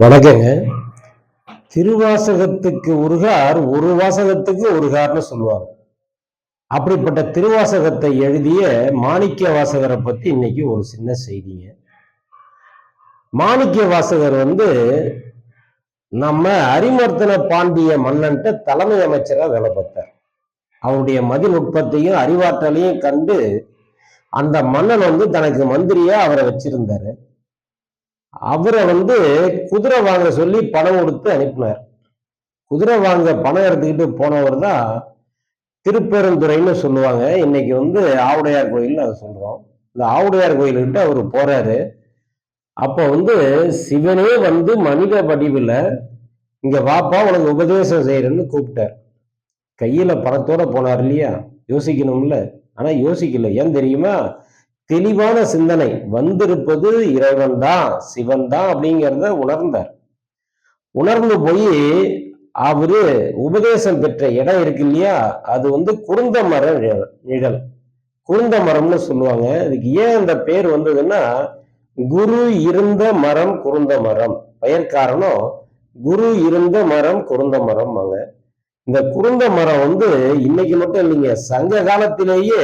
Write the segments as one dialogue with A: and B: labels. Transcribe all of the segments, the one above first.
A: வணக்கங்க. திருவாசகத்துக்கு உருகார் ஒரு வாசகத்துக்கு உருகார்னு சொல்லுவாங்க. அப்படிப்பட்ட திருவாசகத்தை எழுதிய மாணிக்க வாசகரை பத்தி இன்னைக்கு ஒரு சின்ன செய்திங்க. மாணிக்க வாசகர் வந்து நம்ம அரிமர்த்தன பாண்டிய மன்னன்ட்ட தலைமை அமைச்சரா வேலை பார்த்தார். அவருடைய மதிநுட்பத்தையும் அறிவாற்றலையும் கண்டு அந்த மன்னன் வந்து தனக்கு மந்திரியா அவரை வச்சிருந்தாரு. அவரை வந்து குதிரை வாங்க சொல்லி பணம் கொடுத்து அனுப்பினார். குதிரை வாங்க பணம் எடுத்துக்கிட்டு போனவர் தான் திருப்பெருந்துறைன்னு சொல்லுவாங்க. இன்னைக்கு வந்து ஆவுடையார் கோயில் அதை சொல்றோம். இந்த ஆவுடையார் கோயில்கிட்ட அவர் போறாரு. அப்போ வந்து சிவனே வந்து மனித வடிவில் இங்க வாப்பா உனக்கு உபதேசம் செய்யறேன்னு கூப்பிட்டார். கையில பணத்தோட போனார் இல்லையா? யோசிக்கணும்ல. ஆனா யோசிக்கல. ஏன் தெரியுமா? தெளிவான சிந்தனை வந்திருப்பது இறைவன் தான் சிவன் தான் அப்படிங்கிறத உணர்ந்தார். உணர்ந்து போய் அவரு உபதேசம் பெற்ற இடம் இருக்கு இல்லையா? அது வந்து குருந்த மர நிழல் நிழல். குருந்த மரம்னு சொல்லுவாங்க. இதுக்கு ஏன் அந்த பேர் வந்ததுன்னா குரு இருந்த மரம் குருந்த மரம். பெயர் காரணம் குரு இருந்த மரம் குருந்த மரம் வாங்க இந்த குருந்த மரம் வந்து இன்னைக்கு மட்டும் இல்லைங்க சங்க காலத்திலேயே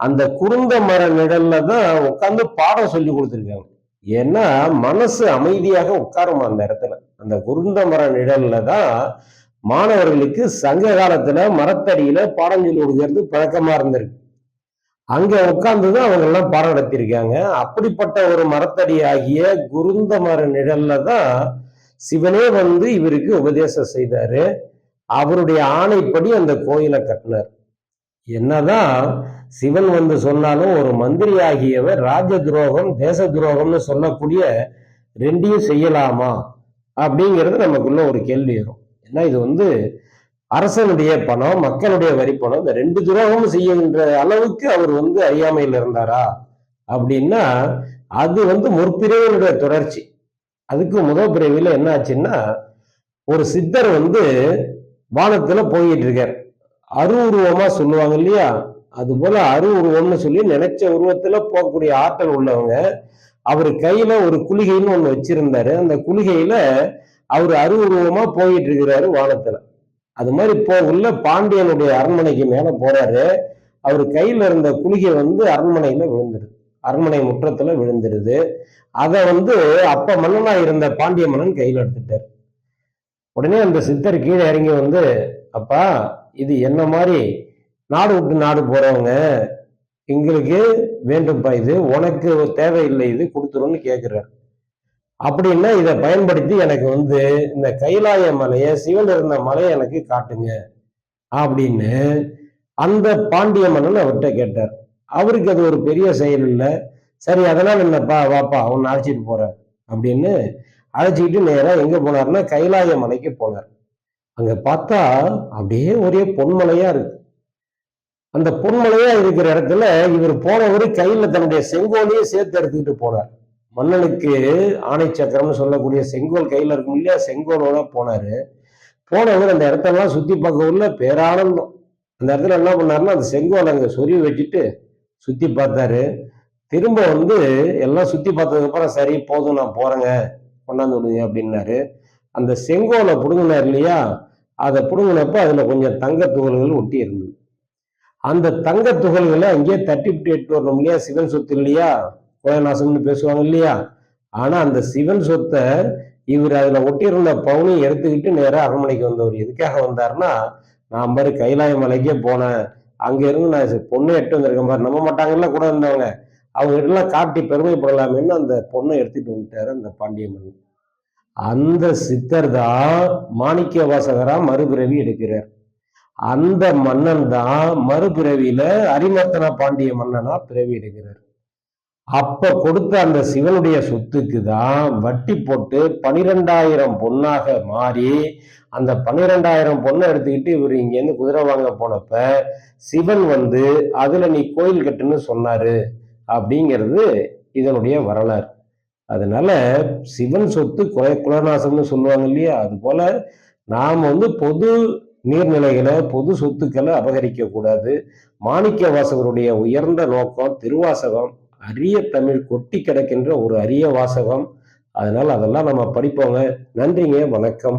A: அந்த குருந்த மர நிழல்ல தான் உட்காந்து பாடம் சொல்லி கொடுத்துருக்காங்க. ஏன்னா மனசு அமைதியாக உட்காருமா அந்த இடத்துல? அந்த குருந்த மர நிழல்ல தான் மாணவர்களுக்கு சங்க காலத்துல மரத்தடியில பாடம் சொல்லி கொடுக்கறது பழக்கமா இருந்திருக்கு. அங்க உட்கார்ந்துதான் அவங்க எல்லாம் பாடம் நடத்தியிருக்காங்க. அப்படிப்பட்ட ஒரு மரத்தடி ஆகிய குருந்த மர நிழல்ல தான் சிவனே வந்து இவருக்கு உபதேசம் செய்தாரு. அவருடைய ஆணைப்படி அந்த கோயிலை கட்டினார். என்னதான் சிவன் வந்து சொன்னாலும் ஒரு மந்திரி ஆகியவர் ராஜ துரோகம் தேச துரோகம்னு சொல்லக்கூடிய ரெண்டையும் செய்யலாமா அப்படிங்கிறது நமக்குள்ள ஒரு கேள்வி வரும். ஏன்னா இது வந்து அரசனுடைய பணம் மக்களுடைய வரி பணம் இந்த ரெண்டு துரோகமும் செய்யுன்ற அளவுக்கு அவர் வந்து அறியாமையில் இருந்தாரா அப்படின்னா அது வந்து முற்பிரிவினுடைய தொடர்ச்சி. அதுக்கு முதல் பிரிவில் என்ன ஆச்சுன்னா ஒரு சித்தர் வந்து வானத்துல போயிட்டு இருக்கார். அரு உருவமா சொல்லுவாங்க இல்லையா? அது போல அரு உருவம்னு சொல்லி நினைச்ச உருவத்துல போகக்கூடிய ஆற்றல் உள்ளவங்க அவர் கையில ஒரு குளிகைன்னு ஒண்ணு வச்சிருந்தாரு. அந்த குளிகையில அவர் அரு உருவமா போயிட்டு இருக்கிறாரு வானத்துல. அது மாதிரி போகல பாண்டியனுடைய அரண்மனைக்கு மேல போறாரு. அவர் கையில இருந்த குளிகை வந்து அரண்மனையில விழுந்துருது. அரண்மனை முற்றத்துல விழுந்துருது. அதை வந்து அப்ப மன்னனா இருந்த பாண்டிய மன்னன் கையில எடுத்துட்டார். உடனே அந்த சித்தர் கீழே இறங்கி வந்து அப்பா இது என்ன மாதிரி நாடு விட்டு நாடு போறவங்க எங்களுக்கு வேண்டும்ப்பா இது உனக்கு தேவையில்லை இது கொடுத்துருன்னு கேட்குறாரு அப்படின்னா இதை பயன்படுத்தி எனக்கு வந்து இந்த கைலாய மலையை சிவன் இருந்த மலையை எனக்கு காட்டுங்க அப்படின்னு அந்த பாண்டிய மன்னன் அவர்கிட்ட கேட்டார். அவருக்கு அது ஒரு பெரிய செயல் இல்லை. சரி அதெல்லாம் என்னப்பா வாப்பா அவன் அழைச்சிட்டு போறேன் அப்படின்னு அழைச்சிக்கிட்டு நேராக எங்கே போனார்னா கைலாய மலைக்கு போனார். அங்க பார்த்தா அப்படியே ஒரே பொன்மலையா இருக்கு. அந்த பொன்மலையா இருக்கிற இடத்துல இவர் போனவர் கையில தன்னுடைய செங்கோலையும் சேர்த்து எடுத்துக்கிட்டு போனார். மன்னனுக்கு ஆணை சக்கரம்னு சொல்லக்கூடிய செங்கோல் கையில இருக்கும் இல்லையா? செங்கோலோட போனாரு. போனவர் அந்த இடத்தெல்லாம் சுத்தி பார்க்க உள்ள பேரானந்தம். அந்த இடத்துல என்ன பண்ணாருன்னா அந்த செங்கோல் அங்க சொருவி வச்சுட்டு சுத்தி பார்த்தாரு. திரும்ப வந்து எல்லாம் சுத்தி பார்த்ததுக்கு அப்புறம் சரி போதும் நான் போறேங்க கொண்டாந்து விடுங்க அப்படின்னாரு. அந்த செங்கோலை பிடுங்கினார் இல்லையா? அதை பிடுங்கினப்ப அதுல கொஞ்சம் தங்க துகள்கள் ஒட்டி இருந்தது. அந்த தங்க துகள்களை அங்கேயே தட்டி விட்டு எட்டு வரணும் இல்லையா? சிவன் சொத்து இல்லையா? கோயநாசம்னு பேசுவாங்க இல்லையா? ஆனா அந்த சிவன் சொத்தை இவர் அதுல ஒட்டியிருந்த பவுனையும் எடுத்துக்கிட்டு நேராக அரண்மனைக்கு வந்தவர். எதுக்காக வந்தாருன்னா நான் மாதிரி கைலாய மலைக்கே போனேன். அங்க இருந்து நான் பொண்ணு எட்டு வந்திருக்கேன் பாரு. நம்ப மாட்டாங்கல்ல கூட இருந்தவங்க. அவங்க எல்லாம் காட்டி பெருமைப்படலாமேன்னு அந்த பொண்ணை எடுத்துட்டு வந்துட்டாரு அந்த பாண்டிய மன்னன் அந்த சித்தர் தான் மாணிக்க வாசகரா மறுபிறவி எடுக்கிறார். அந்த மன்னன் தான் மறுபிறவியில அரிமர்த்தன பாண்டிய மன்னனா பிறவி எடுக்கிறார். அப்ப கொடுத்த அந்த சிவனுடைய சொத்துக்கு தான் வட்டி போட்டு பனிரெண்டாயிரம் பொண்ணாக மாறி அந்த பன்னிரெண்டாயிரம் பொண்ணை எடுத்துக்கிட்டு இவர் இங்கேருந்து குதிரை வாங்க போனப்ப சிவன் வந்து அதுல நீ கோயில் கட்டுன்னு சொன்னாரு. அப்படிங்கிறது இதனுடைய வரலாறு. அதனால சிவன் சொத்து குலை குலநாசம்னு சொல்லுவாங்க இல்லையா? அது போல நாம் வந்து பொது நீர்நிலைகளை பொது சொத்துக்களை அபகரிக்க கூடாது. மாணிக்க வாசகருடைய உயர்ந்த நோக்கம் திருவாசகம் அரிய தமிழ் கொட்டி கிடக்கின்ற ஒரு அரிய வாசகம். அதனால அதெல்லாம் நம்ம படிப்போங்க. நன்றிங்க. வணக்கம்.